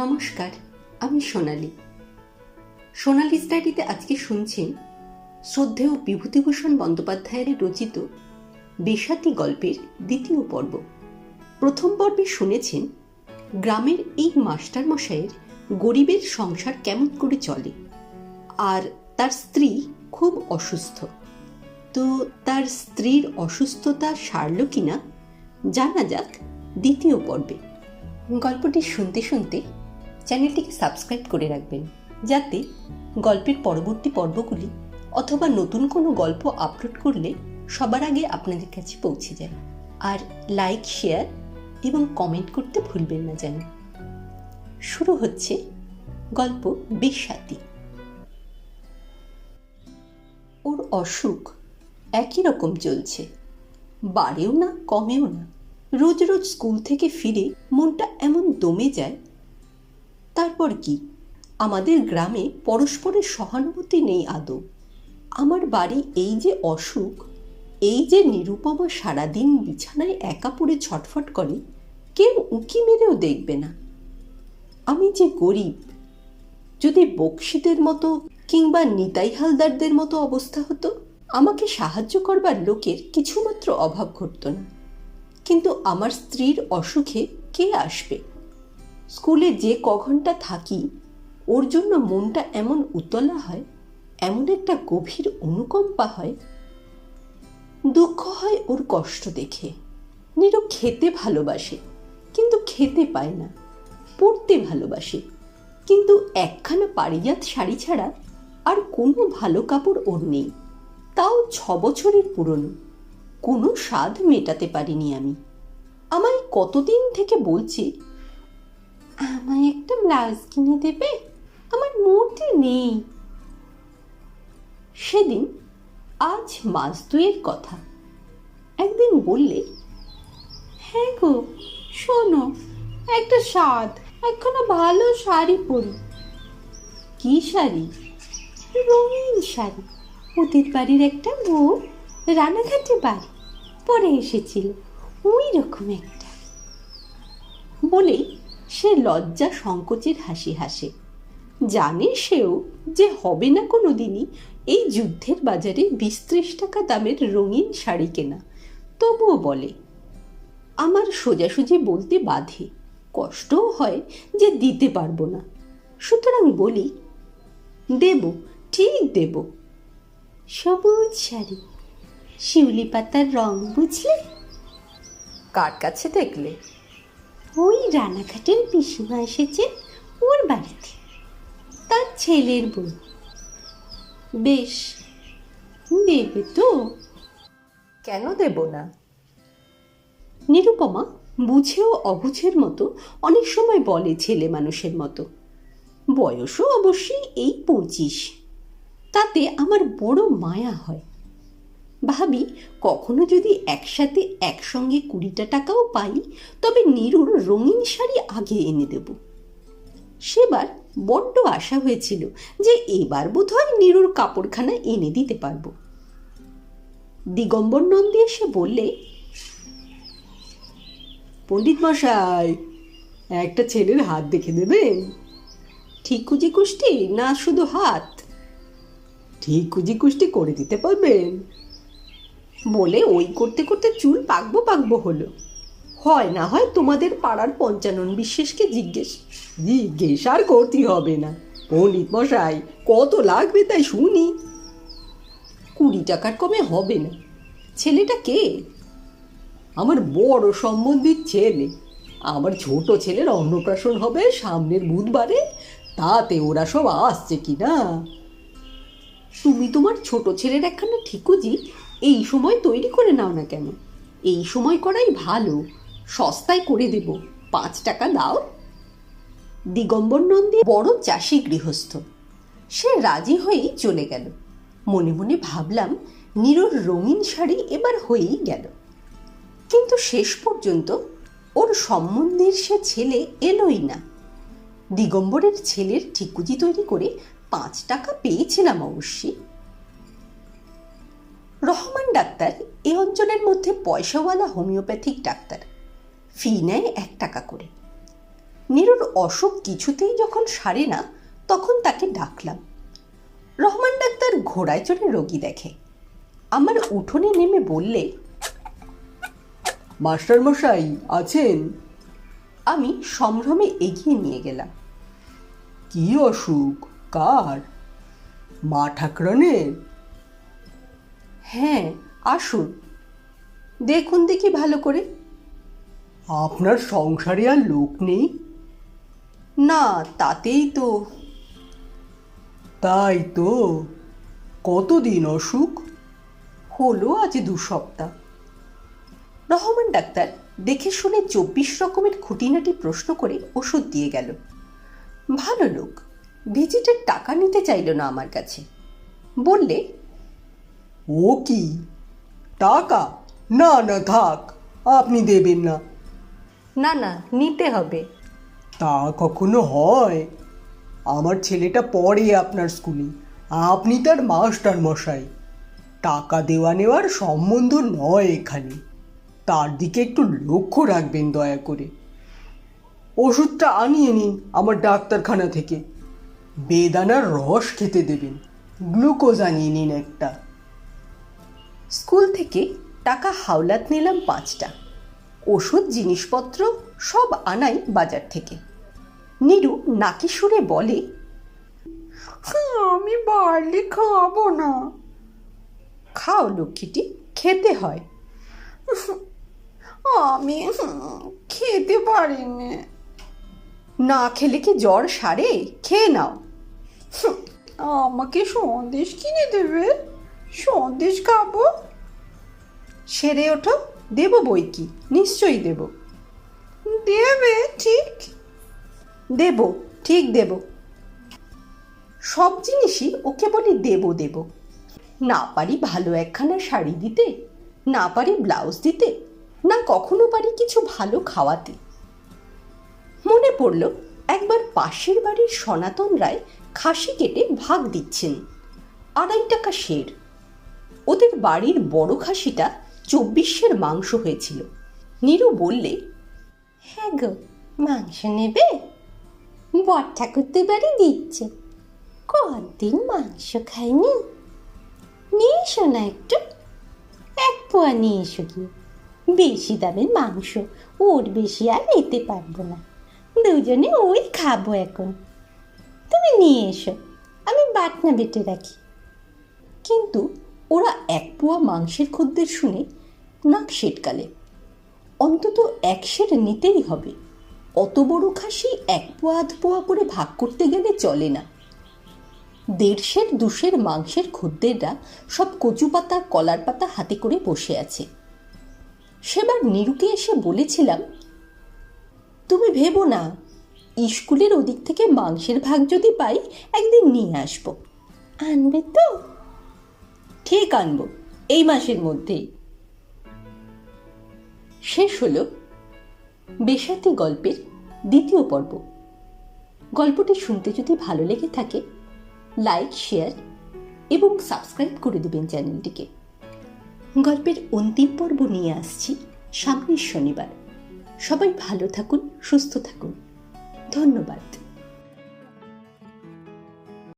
নমস্কার, আমি সোনালি। সোনালি স্টাডিতে আজকে শুনছেন শ্রদ্ধেয় বিভূতিভূষণ বন্দ্যোপাধ্যায়ের রচিত বেশাতি গল্পের দ্বিতীয় পর্ব। প্রথম পর্বে শুনেছেন গ্রামের এই মাস্টার মশাইয়ের গরিবের সংসার কেমন করে চলে আর তার স্ত্রী খুব অসুস্থ। তো তার স্ত্রীর অসুস্থতা সারল কিনা জানা যাক দ্বিতীয় পর্বে। গল্পটি শুনতে শুনতে চ্যানেলটিকে সাবস্ক্রাইব করে রাখবেন, যাতে গল্পের পরবর্তী পর্বগুলি অথবা নতুন কোনো গল্প আপলোড করলে সবার আগে আপনাদের কাছে পৌঁছে যায়। আর লাইক, শেয়ার এবং কমেন্ট করতে ভুলবেন না যেন। শুরু হচ্ছে গল্প বেশাতি ওর অসুখ একই রকম চলছে। বাড়েও না, কমেও না। রোজ রোজ স্কুল থেকে ফিরে মনটা এমন দমে যায় তারপর কি? আমাদের গ্রামে পরস্পরের সহানুভূতি নেই আদৌ। আমার বাড়ি এই যে অসুখ, এই যে নিরুপমা সারাদিন বিছানায় একা পড়ে ছটফট করে, কেউ উঁকি মেরেও দেখবে না। আমি যে গরিব, যদি বক্সিদের মতো কিংবা নিতাই হালদারদের মতো অবস্থা হতো, আমাকে সাহায্য করবার লোকের কিছুমাত্র অভাব ঘটত না। কিন্তু আমার স্ত্রীর অসুখে কে আসবে? স্কুলে যে ক ঘণ্টা থাকি, ওর জন্য মনটা এমন উতলা হয়, এমন একটা গভীর অনুকম্পা হয়। দুঃখ হয় ওর কষ্ট দেখে। নিরু খেতে ভালোবাসে, কিন্তু খেতে পায় না, পড়তে ভালোবাসে। কিন্তু একখানা পারিজাত শাড়ি ছাড়া আর কোনো ভালো কাপড় ওর নেই। তাও ছ বছরের পুরনো, কোনো স্বাদ মেটাতে পারিনি আমি। আমায় কতদিন থেকে বলছি আমায় একটা ব্লাউজ কিনে দেবে? আমার মোটে নেই। সেদিন আজ মাস দুয়ের কথা। একদিন বললে হ্যাঁ গো, শোনো, একটা স্বাদ, একখানা ভালো শাড়ি পরি। কি শাড়ি? রঙিন শাড়ি। ওদের বাড়ির একটা বউ, রানাঘাটে বাড়ি, পরে এসেছিল, ওই রকম একটা। বলেই সে লজ্জা সংকোচের হাসি হাসে। জানে সেও যে হবে না কোনো দিনই এই যুদ্ধের বাজারে বিশ টাকা দামের রঙিন শাড়ি কেনা। তবুও বলে, আমার সোজাসুজি বলতে বাধে, কষ্টও হয় যে দিতে পারব না। সুতরাং বলি, দেব, ঠিক দেব। সবুজ শাড়ি, শিউলি পাতার রং, বুঝলে? কার কাছে দেখলে? ওই রানাঘাটের পিসিমা এসেছে ওর বাড়িতে। তার ছেলের বউ। বেশ দেবে তো। কেন দেব না? নিরুপমা বুঝেও অবুঝের মতো অনেক সময় বলে ছেলে মানুষের মতো। বয়সও অবশ্যই এই পঁচিশ। তাতে আমার বড় মায়া হয়। ভাবি, কখনো যদি একসাথে একসঙ্গে কুড়িটা টাকাও পাই, তবে নিরুর রঙিন শাড়ি আগে এনে দেব। সেবার বড্ড আশা হয়েছিল যে এবার বোধহয় নিরুর কাপড়খানা এনে দিতে পারব। দিগম্বর নন্দী এসে বললে, পণ্ডিত মশাই, একটা ছেলের হাত দেখে দেবেন ঠিক কুজি কুষ্টি, না শুধু হাত? ঠিক কুজি কুষ্টি করে দিতে পারবেন। বলে ওই করতে করতে চুল পাকবো পাকবো হলো। হয় না হয় তোমাদের পাড়ার পঞ্চানন বিশ্বাসকে জিজ্ঞেস। জিজ্ঞেস আর করতে হবে না। পণ্ডিত মশাই, কত লাগবে তাই শুনি। কুড়ি টাকার কমে হবে না। ছেলেটা কে? আমার বড় সম্বন্ধীর ছেলে। আমার ছোট ছেলের অন্নপ্রাশন হবে সামনের বুধবারে। তাতে ওরা সব আসছে কি না তুমি তোমার ছোট ছেলের একখানা ঠিকুজি এই সময় তৈরি করে নাও না কেন? এই সময় করাই ভালো। সস্তায় করে দেব। পাঁচ টাকা দাও। দিগম্বর নন্দী বড় চাষি গৃহস্থ। সে রাজি হয়েই চলে গেল। মনে মনে ভাবলাম নিরোর রঙিন শাড়ি এবার হয়েই গেল। কিন্তু শেষ পর্যন্ত ওর সম্বন্ধের সে ছেলে এলোই না। দিগম্বরের ছেলের ঠিকুজি তৈরি করে পাঁচ টাকা পেয়েছিলাম অবশ্যই। রহমান ডাক্তার। এ অঞ্চলের মধ্যে পয়সাওয়ালা হোমিওপ্যাথিক ডাক্তার। ফি নেয় এক টাকা করে। নীরুর অসুখ কিছুতেই যখন সারে না, তখন তাকে ডাকলাম। রহমান ডাক্তার ঘোড়ায় চড়ে রোগী দেখে। আমার উঠোনে নেমে বললে মাস্টার মশাই আছেন? আমি সম্ভ্রমে এগিয়ে নিয়ে গেলাম। কি অসুখ? কার? মা ঠাকরানের? হ্যাঁ আসুন দেখুন দেখি ভালো করে। আপনার সংসারে আর লোক নেই? না তাতেই তো। তাই তো। কতদিন অসুখ? হলো আজ দু সপ্তাহ। রহমান ডাক্তার দেখে শুনে চব্বিশ রকমের খুঁটিনাটি প্রশ্ন করে ওষুধ দিয়ে গেল। ভালো লোক ভিজিটের টাকা নিতে চাইল না আমার কাছে। বললে ও কি? টাকা? না না থাক আপনি দেবেন না। না না নিতে হবে। তা কখনো হয়? আমার ছেলেটা পড়ে আপনার স্কুলে। আপনি তার মাস্টার মশাই। টাকা দেওয়া নেওয়ার সম্বন্ধ নয় এখানে। তার দিকে একটু লক্ষ্য রাখবেন দয়া করে। ওষুধটা আনিয়ে নিন আমার ডাক্তারখানা থেকে। বেদানার রস খেতে দেবেন। গ্লুকোজ আনিয়ে নিন একটা। স্কুল থেকে টাকা হাওলাত নিলাম পাঁচটা। ওষুধ, জিনিসপত্র সব আনাই বাজার থেকে। নীরু নাকি সুরে বলে আমি বার্লি খাব না। খাও লক্ষ্মীটি, খেতে হয়। আমি খেতে পারিনি। না খেলে কি জ্বর সারে? খেয়ে নাও। আমাকে সন্দেশ কিনে দেবে? সন্দেশ খাব, সেরে ওঠো, দেব বই কি? নিশ্চয়ই দেব। দেবে, ঠিক। দেব ঠিক দেব। সব জিনিসই ওকে বলি দেব দেব। না পারি ভালো একখানা শাড়ি দিতে, না পারি ব্লাউজ দিতে, না কখনো পারি কিছু ভালো খাওয়াতে। মনে পড়ল একবার পাশের বাড়ির সনাতন রায় খাসি কেটে ভাগ দিচ্ছেন, আড়াই টাকা শের ওদের বাড়ির বড় খাসিটা চব্বিশের মাংস হয়েছিল। নীরু বললে হ্যাঁ গো, মাংস নেবে? বর ঠাকুরদের বাড়ি দিচ্ছে। কদিন মাংস খাইনি? নিয়ে এসো না একটু। এক পোয়া নিয়ে এসো গিয়ে। বেশি দামের মাংস ওর বেশি আর নিতে পারব না। দুজনে ওই খাব এখন। তুমি নিয়ে এসো, আমি বাটনা বেটে রাখি। কিন্তু ওরা এক পোয়া মাংসের খদ্দের শুনে নাক সেটকালে। অন্তত এক সের নিতেই হবে। অত বড় খাসি এক পোয়া আধ পোয়া করে ভাগ করতে গেলে চলে না। দেড়শের দুশের মাংসের খদ্দেররা সব কচু পাতা, কলার পাতা হাতে করে বসে আছে। সেবার নিরুকে এসে বলেছিলাম, তুমি ভেবো না, স্কুলের ওদিক থেকে মাংসের ভাগ যদি পাই, একদিন নিয়ে আসব। আনবে তো? ঠিক আনব এই মাসের মধ্যেই। শেষ হল বেসাতি গল্পের দ্বিতীয় পর্ব। গল্পটি শুনতে যদি ভালো লেগে থাকে, লাইক, শেয়ার এবং সাবস্ক্রাইব করে দেবেন চ্যানেলটিকে। গল্পের অন্তিম পর্ব নিয়ে আসছি সামনের শনিবার। সবাই ভালো থাকুন, সুস্থ থাকুন। ধন্যবাদ।